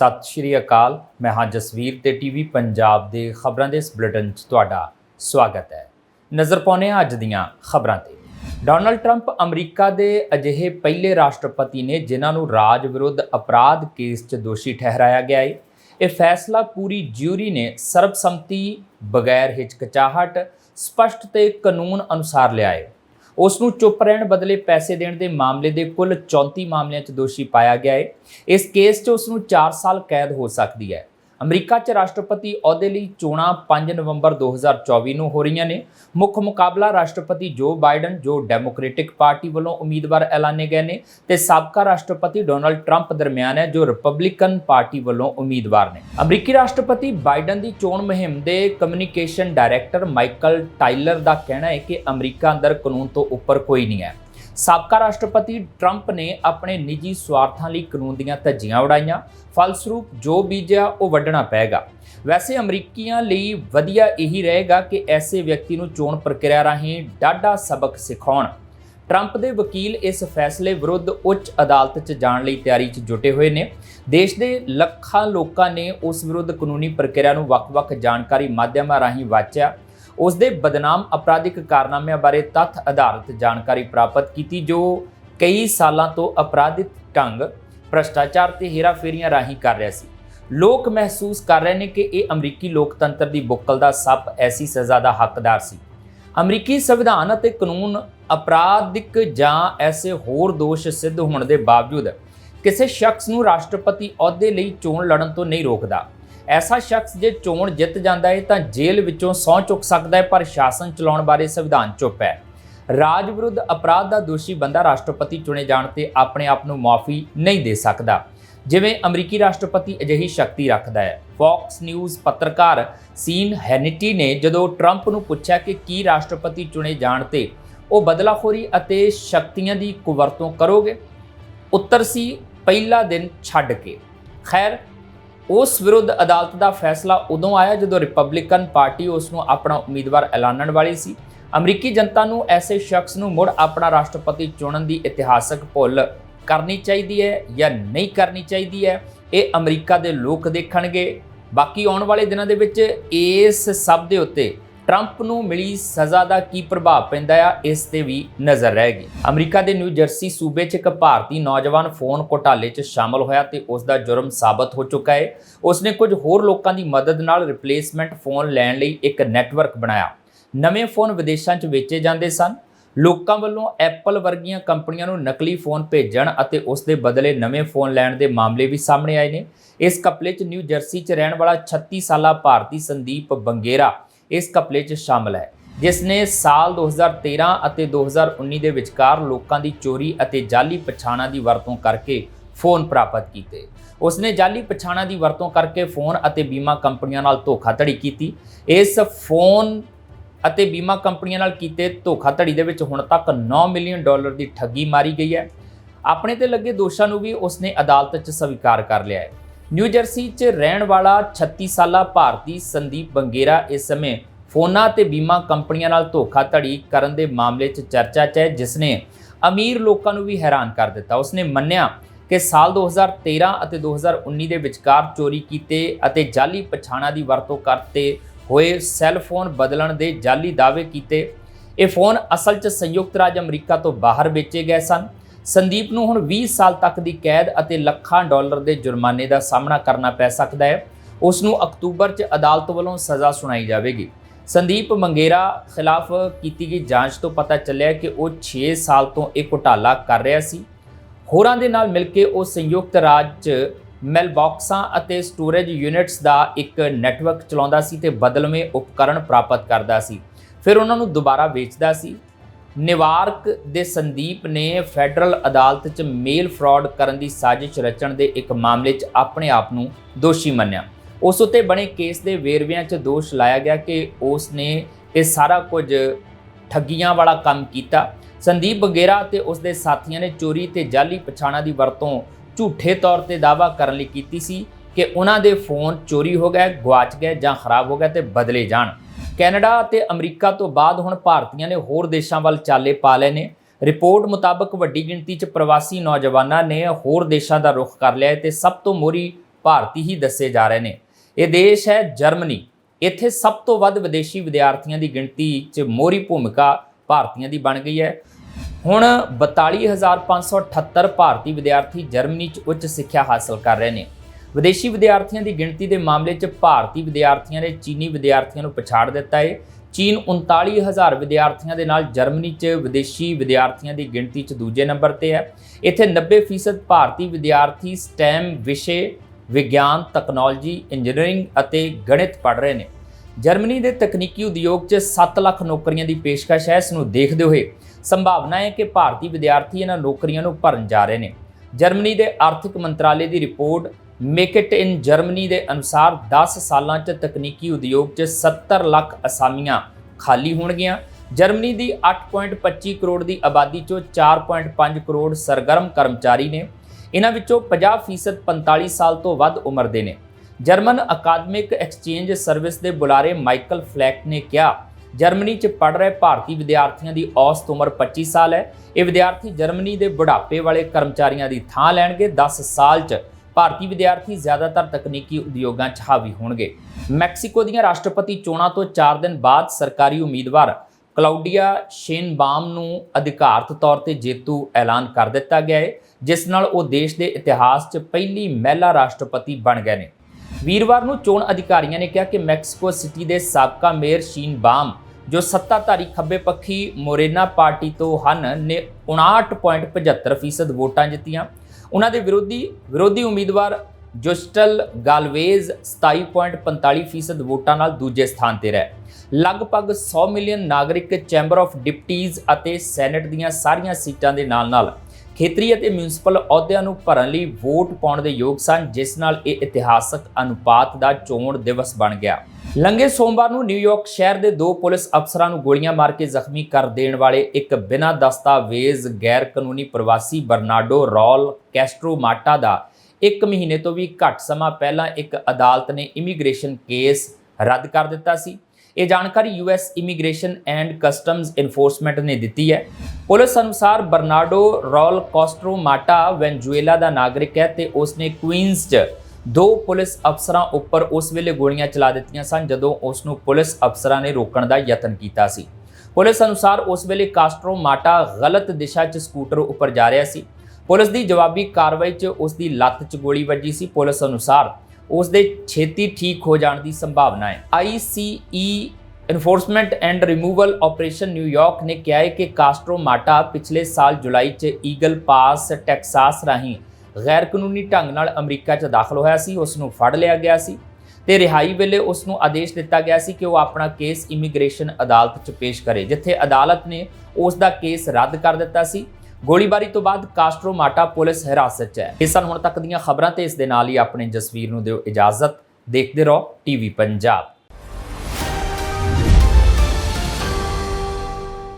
ਸਤਿ ਸ਼੍ਰੀ ਅਕਾਲ। ਮੈਂ ਹਾਂ ਜਸਵੀਰ ਤੇ ਟੀਵੀ ਪੰਜਾਬ ਦੇ ਖਬਰਾਂ ਦੇ ਇਸ ਬੁਲੇਟਿਨ 'ਚ ਤੁਹਾਡਾ ਸਵਾਗਤ ਹੈ। ਨਜ਼ਰ ਪਾਉਂਦੇ ਹਾਂ ਅੱਜ ਦੀਆਂ ਖਬਰਾਂ ਤੇ। ਡੋਨਲਡ ਟਰੰਪ ਅਮਰੀਕਾ ਦੇ ਅਜਿਹੇ ਪਹਿਲੇ ਰਾਸ਼ਟਰਪਤੀ ਨੇ ਜਿਨ੍ਹਾਂ ਨੂੰ ਰਾਜ ਵਿਰੁੱਧ ਅਪਰਾਧ ਕੇਸ 'ਚ ਦੋਸ਼ੀ ਠਹਿਰਾਇਆ ਗਿਆ ਹੈ ਇਹ ਫੈਸਲਾ ਪੂਰੀ ਜਿਊਰੀ ਨੇ ਸਰਬਸੰਮਤੀ ਬਗੈਰ ਹਿਚਕਚਾਹਟ, ਸਪਸ਼ਟ ਤੇ ਕਾਨੂੰਨ ਅਨੁਸਾਰ ਲਿਆ ਹੈ ਉਸ ਨੂੰ ਚੁੱਪ ਰਹਿਣ ਬਦਲੇ ਪੈਸੇ ਦੇਣ ਦੇ ਮਾਮਲੇ ਦੇ ਕੁੱਲ 34 ਮਾਮਲਿਆਂ 'ਚ ਦੋਸ਼ੀ ਪਾਇਆ ਗਿਆ ਹੈ। ਇਸ ਕੇਸ 'ਚ ਉਸ ਨੂੰ 4 ਸਾਲ ਕੈਦ ਹੋ ਸਕਦੀ ਹੈ। ਅਮਰੀਕਾ 'ਚ ਰਾਸ਼ਟਰਪਤੀ ਅਹੁਦੇ ਲਈ ਚੋਣਾਂ 5 ਨਵੰਬਰ 2024 ਨੂੰ ਹੋ ਰਹੀਆਂ ਨੇ। ਮੁੱਖ ਮੁਕਾਬਲਾ ਰਾਸ਼ਟਰਪਤੀ ਜੋ ਬਾਈਡਨ, ਜੋ ਡੈਮੋਕ੍ਰੈਟਿਕ ਪਾਰਟੀ ਵੱਲੋਂ ਉਮੀਦਵਾਰ ਐਲਾਨੇ ਗਏ ਨੇ ਤੇ ਸਾਬਕਾ ਰਾਸ਼ਟਰਪਤੀ ਡੋਨਲਡ ਟਰੰਪ ਦਰਮਿਆਨ ਹੈ, ਜੋ ਰਿਪਬਲਿਕਨ ਪਾਰਟੀ ਵੱਲੋਂ ਉਮੀਦਵਾਰ ਨੇ। ਅਮਰੀਕੀ ਰਾਸ਼ਟਰਪਤੀ ਬਾਈਡਨ ਦੀ ਚੋਣ ਮੁਹਿੰਮ ਦੇ ਕਮਿਊਨੀਕੇਸ਼ਨ ਡਾਇਰੈਕਟਰ ਮਾਈਕਲ ਟਾਈਲਰ ਦਾ ਕਹਿਣਾ ਹੈ ਕਿ ਅਮਰੀਕਾ ਅੰਦਰ ਕਾਨੂੰਨ ਤੋਂ ਉੱਪਰ ਕੋਈ ਨਹੀਂ ਹੈ। ਸਾਬਕਾ ਰਾਸ਼ਟਰਪਤੀ ਟਰੰਪ ਨੇ ਆਪਣੇ ਨਿੱਜੀ ਸਵਾਰਥਾਂ ਲਈ ਕਾਨੂੰਨ ਦੀਆਂ ਧੱਜੀਆਂ ਉਡਾਈਆਂ। ਫਲਸਰੂਪ ਜੋ ਬੀਜਿਆ, ਉਹ ਵੱਢਣਾ ਪਏਗਾ। ਵੈਸੇ ਅਮਰੀਕੀਆਂ ਲਈ ਵਧੀਆ ਇਹੀ ਰਹੇਗਾ ਕਿ ਐਸੇ ਵਿਅਕਤੀ ਨੂੰ ਚੋਣ ਪ੍ਰਕਿਰਿਆ ਰਾਹੀਂ ਡਾਢਾ ਸਬਕ ਸਿਖਾਉਣ। ਟਰੰਪ ਦੇ ਵਕੀਲ ਇਸ ਫੈਸਲੇ ਵਿਰੁੱਧ ਉੱਚ ਅਦਾਲਤ 'ਚ ਜਾਣ ਲਈ ਤਿਆਰੀ 'ਚ ਜੁਟੇ ਹੋਏ ਨੇ। ਦੇਸ਼ ਦੇ ਲੱਖਾਂ ਲੋਕਾਂ ਨੇ ਉਸ ਵਿਰੁੱਧ ਕਾਨੂੰਨੀ ਪ੍ਰਕਿਰਿਆ ਨੂੰ ਵੱਖ-ਵੱਖ ਜਾਣਕਾਰੀ ਮਾਧਿਅਮਾਂ ਰਾਹੀਂ ਵਾਚਿਆ। ਉਸ ਦੇ ਬਦਨਾਮ ਅਪਰਾਧਿਕ ਕਾਰਨਾਮਿਆਂ ਬਾਰੇ ਤੱਥ ਆਧਾਰਿਤ ਜਾਣਕਾਰੀ ਪ੍ਰਾਪਤ ਕੀਤੀ, ਜੋ ਕਈ ਸਾਲਾਂ ਤੋਂ ਅਪਰਾਧਿਕ ਢੰਗ, ਭ੍ਰਸ਼ਟਾਚਾਰ ਤੇ ਹੇਰਾਫੇਰੀਆਂ ਰਾਹੀਂ ਕਰ ਰਿਹਾ ਸੀ। ਲੋਕ ਮਹਿਸੂਸ ਕਰ ਰਹੇ ਨੇ ਕਿ ਇਹ ਅਮਰੀਕੀ ਲੋਕਤੰਤਰ ਦੀ ਬੁੱਕਲ ਦਾ ਸੱਪ ਐਸੀ ਸਜ਼ਾ ਦਾ ਹੱਕਦਾਰ ਸੀ। ਅਮਰੀਕੀ ਸੰਵਿਧਾਨ ਅਤੇ ਕਾਨੂੰਨ ਅਪਰਾਧਿਕ ਜਾਂ ਐਸੇ ਹੋਰ ਦੋਸ਼ ਸਿੱਧ ਹੋਣ ਦੇ ਬਾਵਜੂਦ ਕਿਸੇ ਸ਼ਖਸ ਨੂੰ ਰਾਸ਼ਟਰਪਤੀ ਅਹੁਦੇ ਲਈ ਚੋਣ ਲੜਨ ਤੋਂ ਨਹੀਂ ਰੋਕਦਾ। ਐਸਾ ਸ਼ਖਸ ਜੇ ਚੋਣ ਜਿੱਤ ਜਾਂਦਾ ਹੈ ਤਾਂ ਜੇਲ੍ਹ ਵਿੱਚੋਂ ਸਹੁੰ ਚੁੱਕ ਸਕਦਾ ਹੈ ਪਰ ਸ਼ਾਸਨ ਚਲਾਉਣ ਬਾਰੇ ਸੰਵਿਧਾਨ ਚੁੱਪ ਹੈ। ਰਾਜ ਵਿਰੁੱਧ ਅਪਰਾਧ ਦਾ ਦੋਸ਼ੀ ਬੰਦਾ ਰਾਸ਼ਟਰਪਤੀ ਚੁਣੇ ਜਾਣ ਤੇ ਆਪਣੇ ਆਪ ਨੂੰ ਮਾਫੀ ਨਹੀਂ ਦੇ ਸਕਦਾ। ਜਿਵੇਂ ਅਮਰੀਕੀ ਰਾਸ਼ਟਰਪਤੀ ਅਜਿਹੀ ਸ਼ਕਤੀ ਰੱਖਦਾ ਹੈ। ਫੌਕਸ ਨਿਊਜ਼ ਪੱਤਰਕਾਰ ਸੀਨ ਹੈਨਿਟੀ ਨੇ ਜਦੋਂ ਟਰੰਪ ਨੂੰ ਪੁੱਛਿਆ ਕਿ ਕੀ ਰਾਸ਼ਟਰਪਤੀ ਚੁਣੇ ਜਾਣ ਤੇ ਉਹ ਬਦਲਾਖੋਰੀ ਅਤੇ ਸ਼ਕਤੀਆਂ ਦੀ ਕੁਵਰਤੋਂ ਕਰੋਗੇ, ਉੱਤਰ ਸੀ, ਪਹਿਲਾ ਦਿਨ ਛੱਡ ਕੇ। ਖੈਰ ਉਸ ਵਿਰੁੱਧ ਅਦਾਲਤ ਦਾ ਫੈਸਲਾ ਉਦੋਂ ਆਇਆ ਜਦੋਂ ਰਿਪਬਲਿਕਨ ਪਾਰਟੀ ਉਸ ਨੂੰ ਆਪਣਾ ਉਮੀਦਵਾਰ ਐਲਾਨਣ ਵਾਲੀ ਸੀ। ਅਮਰੀਕੀ ਜਨਤਾ ਨੂੰ ਐਸੇ ਸ਼ਖਸ ਨੂੰ ਮੁੜ ਆਪਣਾ ਰਾਸ਼ਟਰਪਤੀ ਚੁਣਨ ਦੀ ਇਤਿਹਾਸਕ ਭੁੱਲ ਕਰਨੀ ਚਾਹੀਦੀ ਹੈ ਜਾਂ ਨਹੀਂ ਕਰਨੀ ਚਾਹੀਦੀ ਹੈ, ਇਹ ਅਮਰੀਕਾ ਦੇ ਲੋਕ ਦੇਖਣਗੇ। ਬਾਕੀ ਆਉਣ ਵਾਲੇ ਦਿਨਾਂ ਦੇ ਵਿੱਚ ਇਸ ਸਭ ਦੇ ਉੱਤੇ ਟਰੰਪ ਨੂੰ ਮਿਲੀ ਸਜ਼ਾ ਦਾ ਕੀ ਪ੍ਰਭਾਵ ਪੈਂਦਾ ਆ, ਇਸ ਤੇ ਵੀ ਨਜ਼ਰ ਰਹੇਗੀ। ਅਮਰੀਕਾ ਦੇ ਨਿਊ ਜਰਸੀ ਸੂਬੇ 'ਚ ਇੱਕ ਭਾਰਤੀ ਨੌਜਵਾਨ ਫੋਨ ਘੁਟਾਲੇ 'ਚ ਸ਼ਾਮਲ ਹੋਇਆ ਤੇ ਉਸ ਦਾ ਜੁਰਮ ਸਾਬਤ ਹੋ ਚੁੱਕਾ ਹੈ ਉਸਨੇ ਕੁਝ ਹੋਰ ਲੋਕਾਂ ਦੀ ਮਦਦ ਨਾਲ ਰਿਪਲੇਸਮੈਂਟ ਫੋਨ ਲੈਣ ਲਈ ਇੱਕ ਨੈਟਵਰਕ ਬਣਾਇਆ। ਨਵੇਂ ਫੋਨ ਵਿਦੇਸ਼ਾਂ 'ਚ ਵੇਚੇ ਜਾਂਦੇ ਸਨ। ਲੋਕਾਂ ਵੱਲੋਂ ਐਪਲ ਵਰਗੀਆਂ ਕੰਪਨੀਆਂ ਨੂੰ ਨਕਲੀ ਫੋਨ ਭੇਜਣ ਅਤੇ ਉਸ ਦੇ ਬਦਲੇ ਨਵੇਂ ਫੋਨ ਲੈਣ ਦੇ ਮਾਮਲੇ ਵੀ ਸਾਹਮਣੇ ਆਏ ਨੇ। ਇਸ ਕਪਲੇ 'ਚ ਨਿਊ ਜਰਸੀ 'ਚ ਰਹਿਣ ਵਾਲਾ 36 ਸਾਲਾ ਭਾਰਤੀ ਸੰਦੀਪ ਬੰਗੇਰਾ ਇਸ ਘਪਲੇ 'ਚ ਸ਼ਾਮਲ ਹੈ, ਜਿਸ ਨੇ ਸਾਲ 2013 ਅਤੇ 2019 ਦੇ ਵਿਚਕਾਰ ਲੋਕਾਂ ਦੀ ਚੋਰੀ ਅਤੇ ਜਾਲੀ ਪਛਾਣਾਂ ਦੀ ਵਰਤੋਂ ਕਰਕੇ ਫੋਨ ਪ੍ਰਾਪਤ ਕੀਤੇ। ਉਸਨੇ ਜਾਲੀ ਪਛਾਣਾਂ ਦੀ ਵਰਤੋਂ ਕਰਕੇ ਫੋਨ ਅਤੇ ਬੀਮਾ ਕੰਪਨੀਆਂ ਨਾਲ ਧੋਖਾਧੜੀ ਕੀਤੀ। ਇਸ ਫੋਨ ਅਤੇ ਬੀਮਾ ਕੰਪਨੀਆਂ ਨਾਲ ਕੀਤੇ ਧੋਖਾਧੜੀ ਦੇ ਵਿੱਚ ਹੁਣ ਤੱਕ 9 ਮਿਲੀਅਨ ਡਾਲਰ ਦੀ ਠੱਗੀ ਮਾਰੀ ਗਈ ਹੈ। ਆਪਣੇ ਤੇ ਲੱਗੇ ਦੋਸ਼ਾਂ ਨੂੰ ਵੀ ਉਸਨੇ ਅਦਾਲਤ 'ਚ ਸਵੀਕਾਰ ਕਰ ਲਿਆ ਹੈ। ਨਿਊਜਰਸੀ 'ਚ ਰਹਿਣ ਵਾਲਾ 36 ਸਾਲਾ ਭਾਰਤੀ ਸੰਦੀਪ ਬੰਗੇਰਾ ਇਸ ਸਮੇਂ ਫੋਨਾਂ ਤੇ ਬੀਮਾ ਕੰਪਨੀਆਂ ਨਾਲ ਧੋਖਾਧੜੀ ਕਰਨ ਦੇ ਮਾਮਲੇ 'ਚ ਚਰਚਾ 'ਚ ਹੈ, ਜਿਸ ਨੇ ਅਮੀਰ ਲੋਕਾਂ ਨੂੰ ਵੀ ਹੈਰਾਨ ਕਰ ਦਿੱਤਾ। ਉਸਨੇ ਮੰਨਿਆ ਕਿ ਸਾਲ 2013 ਅਤੇ 2019 ਦੇ ਵਿਚਕਾਰ ਚੋਰੀ ਕੀਤੇ ਅਤੇ ਜਾਲੀ ਪਛਾਣਾਂ ਦੀ ਵਰਤੋਂ ਕਰਤੇ ਹੋਏ ਸੈੱਲ ਫੋਨ ਬਦਲਣ ਦੇ ਜਾਲੀ ਦਾਅਵੇ ਕੀਤੇ। ਇਹ ਫੋਨ ਅਸਲ 'ਚ ਸੰਯੁਕਤ ਰਾਜ ਅਮਰੀਕਾ ਤੋਂ ਬਾਹਰ ਵੇਚੇ ਗਏ ਸਨ। ਸੰਦੀਪ ਨੂੰ ਹੁਣ 20 ਸਾਲ ਤੱਕ ਦੀ ਕੈਦ ਅਤੇ ਲੱਖਾਂ ਡਾਲਰ ਦੇ ਜੁਰਮਾਨੇ ਦਾ ਸਾਹਮਣਾ ਕਰਨਾ ਪੈ ਸਕਦਾ ਹੈ। ਉਸ ਨੂੰ ਅਕਤੂਬਰ 'ਚ ਅਦਾਲਤ ਵੱਲੋਂ ਸਜ਼ਾ ਸੁਣਾਈ ਜਾਵੇਗੀ। ਸੰਦੀਪ ਮੰਗੇਰਾ ਖਿਲਾਫ ਕੀਤੀ ਗਈ ਜਾਂਚ ਤੋਂ ਪਤਾ ਚੱਲਿਆ ਕਿ ਉਹ 6 ਸਾਲ ਤੋਂ ਇਹ ਘੁਟਾਲਾ ਕਰ ਰਿਹਾ ਸੀ। ਹੋਰਾਂ ਦੇ ਨਾਲ ਮਿਲ ਕੇ ਉਹ ਸੰਯੁਕਤ ਰਾਜ 'ਚ ਮੈਲਬਾਕਸਾਂ ਅਤੇ ਸਟੋਰੇਜ ਯੂਨਿਟਸ ਦਾ ਇੱਕ ਨੈਟਵਰਕ ਚਲਾਉਂਦਾ ਸੀ ਤੇ ਬਦਲਵੇਂ ਉਪਕਰਣ ਪ੍ਰਾਪਤ ਕਰਦਾ ਸੀ। ਫਿਰ ਉਹਨਾਂ ਨੂੰ ਦੁਬਾਰਾ ਵੇਚਦਾ ਸੀ। ਨਿਵਾਰਕ ਦੇ ਸੰਦੀਪ ਨੇ ਫੈਡਰਲ ਅਦਾਲਤ 'ਚ ਮੇਲ ਫਰਾਡ ਕਰਨ ਦੀ ਸਾਜ਼ਿਸ਼ ਰਚਣ ਦੇ ਇੱਕ ਮਾਮਲੇ 'ਚ ਆਪਣੇ ਆਪ ਨੂੰ ਦੋਸ਼ੀ ਮੰਨਿਆ। ਉਸ ਉੱਤੇ ਬਣੇ ਕੇਸ ਦੇ ਵੇਰਵਿਆਂ 'ਚ ਦੋਸ਼ ਲਾਇਆ ਗਿਆ ਕਿ ਉਸ ਨੇ ਇਹ ਸਾਰਾ ਕੁਝ ਠੱਗੀਆਂ ਵਾਲਾ ਕੰਮ ਕੀਤਾ। ਸੰਦੀਪ ਬਗੇਰਾ ਤੇ ਉਸ ਦੇ ਸਾਥੀਆਂ ਨੇ ਚੋਰੀ ਤੇ ਜਾਲੀ ਪਛਾਣਾਂ ਦੀ ਵਰਤੋਂ ਝੂਠੇ ਤੌਰ ਤੇ ਦਾਅਵਾ ਕਰਨ ਲਈ ਕੀਤੀ ਸੀ ਕਿ ਉਹਨਾਂ ਦੇ ਫੋਨ ਚੋਰੀ ਹੋ ਗਏ ਗਵਾਚ ਗਏ ਜਾਂ ਖਰਾਬ ਹੋ ਗਏ ਤੇ ਬਦਲੇ ਜਾਣ। ਕੈਨੇਡਾ ਅਤੇ ਅਮਰੀਕਾ ਤੋਂ ਬਾਅਦ ਹੁਣ ਭਾਰਤੀਆਂ ਨੇ ਹੋਰ ਦੇਸ਼ਾਂ ਵੱਲ ਚਾਲੇ ਪਾ ਲਏ ਨੇ। ਰਿਪੋਰਟ ਮੁਤਾਬਕ ਵੱਡੀ ਗਿਣਤੀ 'ਚ ਪ੍ਰਵਾਸੀ ਨੌਜਵਾਨਾਂ ਨੇ ਹੋਰ ਦੇਸ਼ਾਂ ਦਾ ਰੁਖ ਕਰ ਲਿਆ ਹੈ ਤੇ ਸਭ ਤੋਂ ਮੋਰੀ ਭਾਰਤੀ ਹੀ ਦੱਸੇ ਜਾ ਰਹੇ ਨੇ। ਇਹ ਦੇਸ਼ ਹੈ ਜਰਮਨੀ। ਇੱਥੇ ਸਭ ਤੋਂ ਵੱਧ ਵਿਦੇਸ਼ੀ ਵਿਦਿਆਰਥੀਆਂ ਦੀ ਗਿਣਤੀ 'ਚ ਮੋਹਰੀ ਭੂਮਿਕਾ ਭਾਰਤੀਆਂ ਦੀ ਬਣ ਗਈ ਹੈ। ਹੁਣ 42578 ਭਾਰਤੀ ਵਿਦਿਆਰਥੀ ਜਰਮਨੀ 'ਚ ਉੱਚ ਸਿੱਖਿਆ ਹਾਸਲ ਕਰ ਰਹੇ ਨੇ। ਵਿਦੇਸ਼ੀ ਵਿਦਿਆਰਥੀਆਂ ਦੀ ਗਿਣਤੀ ਦੇ ਮਾਮਲੇ 'ਚ ਭਾਰਤੀ ਵਿਦਿਆਰਥੀਆਂ ਨੇ ਚੀਨੀ ਵਿਦਿਆਰਥੀਆਂ ਨੂੰ ਪਛਾੜ ਦਿੱਤਾ ਹੈ ਚੀਨ 39000 ਵਿਦਿਆਰਥੀਆਂ ਦੇ ਨਾਲ ਜਰਮਨੀ 'ਚ ਵਿਦੇਸ਼ੀ ਵਿਦਿਆਰਥੀਆਂ ਦੀ ਗਿਣਤੀ 'ਚ ਦੂਜੇ ਨੰਬਰ ਤੇ ਹੈ। ਇੱਥੇ 90% ਭਾਰਤੀ ਵਿਦਿਆਰਥੀ ਸਟੈਮ, ਵਿਸ਼ੇ, ਵਿਗਿਆਨ, ਤਕਨਾਲੋਜੀ, ਇੰਜੀਨੀਅਰਿੰਗ ਅਤੇ ਗਣਿਤ ਪੜ੍ਹ ਰਹੇ ਨੇ। ਜਰਮਨੀ ਦੇ ਤਕਨੀਕੀ ਉਦਯੋਗ 'ਚ 7 ਲੱਖ ਨੌਕਰੀਆਂ ਦੀ ਪੇਸ਼ਕਸ਼ ਹੈ। ਇਸ ਨੂੰ ਦੇਖਦੇ ਹੋਏ ਸੰਭਾਵਨਾ ਹੈ ਕਿ ਭਾਰਤੀ ਵਿਦਿਆਰਥੀ ਇਹਨਾਂ ਨੌਕਰੀਆਂ ਨੂੰ ਭਰਨ ਜਾ ਰਹੇ ਨੇ। ਜਰਮਨੀ ਦੇ ਆਰਥਿਕ ਮੰਤਰਾਲੇ ਦੀ report make it in Germany ਦੇ ਅਨੁਸਾਰ 10 ਸਾਲਾਂ 'ਚ ਤਕਨੀਕੀ ਉਦਯੋਗ 'ਚ 70 ਲੱਖ ਅਸਾਮੀਆਂ ਖਾਲੀ ਹੋਣਗੀਆਂ। ਜਰਮਨੀ ਦੀ 8.25 ਕਰੋੜ ਦੀ ਆਬਾਦੀ 'ਚੋਂ 4.5 ਕਰੋੜ ਸਰਗਰਮ ਕਰਮਚਾਰੀ ਨੇ। ਇਹਨਾਂ ਵਿੱਚੋਂ 50% 45 ਸਾਲ ਤੋਂ ਵੱਧ ਉਮਰ ਦੇ ਨੇ। ਜਰਮਨ ਅਕਾਦਮਿਕ ਐਕਸਚੇਂਜ ਸਰਵਿਸ ਦੇ ਬੁਲਾਰੇ ਮਾਈਕਲ ਫਲੈਕ ਨੇ ਕਿਹਾ ਜਰਮਨੀ 'ਚ ਪੜ ਰਹੇ ਭਾਰਤੀ ਵਿਦਿਆਰਥੀਆਂ ਦੀ ਔਸਤ ਉਮਰ 25 ਸਾਲ ਹੈ। ਇਹ ਵਿਦਿਆਰਥੀ ਜਰਮਨੀ ਦੇ ਬੁਢਾਪੇ ਵਾਲੇ ਕਰਮਚਾਰੀਆਂ ਦੀ ਥਾਂ ਲੈਣਗੇ 10 ਸਾਲ 'ਚ। ਭਾਰਤੀ ਵਿਦਿਆਰਥੀ ਜ਼ਿਆਦਾਤਰ ਤਕਨੀਕੀ ਉਦਯੋਗਾਂ 'ਚ ਹਾਵੀ ਹੋਣਗੇ। ਮੈਕਸੀਕੋ ਦੀਆਂ ਰਾਸ਼ਟਰਪਤੀ ਚੋਣਾਂ ਤੋਂ 4 ਦਿਨ ਬਾਅਦ ਸਰਕਾਰੀ ਉਮੀਦਵਾਰ ਕਲਾਉਡੀਆ ਸ਼ੇਨਬਾਮ ਨੂੰ ਅਧਿਕਾਰਤ ਤੌਰ ਤੇ ਜੇਤੂ ਐਲਾਨ ਕਰ ਦਿੱਤਾ ਗਿਆ ਹੈ ਜਿਸ ਨਾਲ ਉਹ ਦੇਸ਼ ਦੇ ਇਤਿਹਾਸ 'ਚ ਪਹਿਲੀ ਮਹਿਲਾ ਰਾਸ਼ਟਰਪਤੀ ਬਣ ਗਏ ਨੇ। ਵੀਰਵਾਰ ਨੂੰ ਚੋਣ ਅਧਿਕਾਰੀਆਂ ਨੇ ਕਿਹਾ ਕਿ ਮੈਕਸੀਕੋ ਸਿਟੀ ਦੇ ਸਾਬਕਾ ਮੇਅਰ ਸ਼ੀਨਬਾਮ, ਜੋ ਸੱਤਾਧਾਰੀ ਖੱਬੇ ਪੱਖੀ ਮੋਰੇਨਾ ਪਾਰਟੀ ਤੋਂ ਹਨ, ਨੇ 59.75% ਵੋਟਾਂ ਜਿੱਤੀਆਂ। ਉਹਨਾਂ ਦੇ ਵਿਰੋਧੀ ਵਿਰੋਧੀ ਉਮੀਦਵਾਰ ਜੋਸਟਲ ਗਾਲਵੇਜ਼ 27.45% ਵੋਟਾਂ ਨਾਲ ਦੂਜੇ ਸਥਾਨ ਤੇ ਰਹਿ। ਲਗਭਗ 100 ਮਿਲੀਅਨ ਨਾਗਰਿਕ ਚੈਂਬਰ ਆਫ ਡਿਪਟੀਜ਼ ਅਤੇ ਸੈਨੇਟ ਦੀਆਂ ਸਾਰੀਆਂ ਸੀਟਾਂ ਦੇ ਨਾਲ-ਨਾਲ ਖੇਤਰੀ ਅਤੇ ਮਿਊਨਿਸਪਲ ਅਹੁਦਿਆਂ ਨੂੰ ਭਰਨ ਲਈ ਵੋਟ ਪਾਉਣ ਦੇ ਯੋਗ ਸਨ, ਜਿਸ ਨਾਲ ਇਹ ਇਤਿਹਾਸਕ ਅਨੁਪਾਤ ਦਾ ਚੋਣ ਦਿਵਸ ਬਣ ਗਿਆ। ਲੰਘੇ ਸੋਮਵਾਰ ਨੂੰ ਨਿਊਯਾਰਕ ਸ਼ਹਿਰ ਦੇ ਦੋ ਪੁਲਿਸ ਅਫਸਰਾਂ ਨੂੰ ਗੋਲੀਆਂ ਮਾਰ ਕੇ ਜ਼ਖਮੀ ਕਰ ਦੇਣ ਵਾਲੇ ਇੱਕ ਬਿਨਾਂ ਦਸਤਾਵੇਜ਼ ਗੈਰ ਕਾਨੂੰਨੀ ਪ੍ਰਵਾਸੀ ਬਰਨਾਡੋ ਰੌਲ ਕੈਸਟਰੋ ਮਾਟਾ ਦਾ ਇੱਕ ਮਹੀਨੇ ਤੋਂ ਵੀ ਘੱਟ ਸਮਾਂ ਪਹਿਲਾਂ ਇੱਕ ਅਦਾਲਤ ਨੇ ਇਮੀਗ੍ਰੇਸ਼ਨ ਕੇਸ ਰੱਦ ਕਰ ਦਿੱਤਾ ਸੀ। ਇਹ ਜਾਣਕਾਰੀ US immigration and customs enforcement ਨੇ ਦਿੱਤੀ ਹੈ। ਪੁਲਿਸ ਅਨੁਸਾਰ ਬਰਨਾਡੋ ਰੌਲ ਕੋਸਟਰੋ ਮਾਟਾ ਵੈਨਜ਼ੂਏਲਾ ਦਾ ਨਾਗਰਿਕ ਹੈ ਤੇ ਉਸਨੇ ਕੁਈਨਜ਼ 'ਚ ਦੋ ਪੁਲਿਸ ਅਫਸਰਾਂ ਉੱਪਰ ਉਸ ਵੇਲੇ ਗੋਲੀਆਂ ਚਲਾ ਦਿੱਤੀਆਂ ਸਨ ਜਦੋਂ ਉਸ ਨੂੰ ਪੁਲਿਸ ਅਫਸਰਾਂ ਨੇ ਰੋਕਣ ਦਾ ਯਤਨ ਕੀਤਾ ਸੀ। ਪੁਲਿਸ ਅਨੁਸਾਰ ਉਸ ਵੇਲੇ ਕਾਸਟਰੋ ਮਾਟਾ ਗਲਤ ਦਿਸ਼ਾ 'ਚ ਸਕੂਟਰ ਉੱਪਰ ਜਾ ਰਿਹਾ ਸੀ। ਪੁਲਿਸ ਦੀ ਜਵਾਬੀ ਕਾਰਵਾਈ 'ਚ ਉਸ ਦੀ ਲੱਤ 'ਚ ਗੋਲੀ ਵੱਜੀ ਸੀ। ਪੁਲਿਸ ਅਨੁਸਾਰ ਉਸ ਦੇ ਛੇਤੀ ਠੀਕ ਹੋ ਜਾਣ ਦੀ ਸੰਭਾਵਨਾ ਹੈ। ICE enforcement and removal operation New York ਨੇ ਕਿਹਾ ਹੈ ਕਿ ਕਾਸਟਰੋ ਮਾਟਾ ਪਿਛਲੇ ਸਾਲ ਜੁਲਾਈ 'ਚ ਈਗਲ ਪਾਸ, ਟੈਕਸਾਸ ਰਾਹੀਂ ਗੈਰ ਕਾਨੂੰਨੀ ਢੰਗ ਨਾਲ ਅਮਰੀਕਾ 'ਚ ਦਾਖਲ ਹੋਇਆ ਸੀ ਉਸ ਨੂੰ ਫੜ ਲਿਆ ਗਿਆ ਸੀ ਤੇ ਰਿਹਾਈ ਵੇਲੇ ਉਸ ਨੂੰ ਆਦੇਸ਼ ਦਿੱਤਾ ਗਿਆ ਸੀ ਕਿ ਉਹ ਆਪਣਾ ਕੇਸ ਇਮੀਗ੍ਰੇਸ਼ਨ ਅਦਾਲਤ 'ਚ ਪੇਸ਼ ਕਰੇ, ਜਿੱਥੇ ਅਦਾਲਤ ਨੇ ਉਸ ਦਾ ਕੇਸ ਰੱਦ ਕਰ ਦਿੱਤਾ ਸੀ। ਗੋਲੀਬਾਰੀ ਤੋਂ ਬਾਅਦ ਕਾਸਟਰੋ ਮਾਟਾ ਪੁਲਿਸ ਹਿਰਾਸਤ 'ਚ ਹੈ। ਇਸ ਸਨ ਹੁਣ ਤੱਕ ਦੀਆਂ ਖਬਰਾਂ ਤੇ ਇਸ ਦੇ ਨਾਲ ਹੀ ਆਪਣੇ ਜਸਵੀਰ ਨੂੰ ਦਿਓ ਇਜਾਜ਼ਤ। ਦੇਖਦੇ ਰਹੋ ਟੀਵੀ ਪੰਜਾਬ।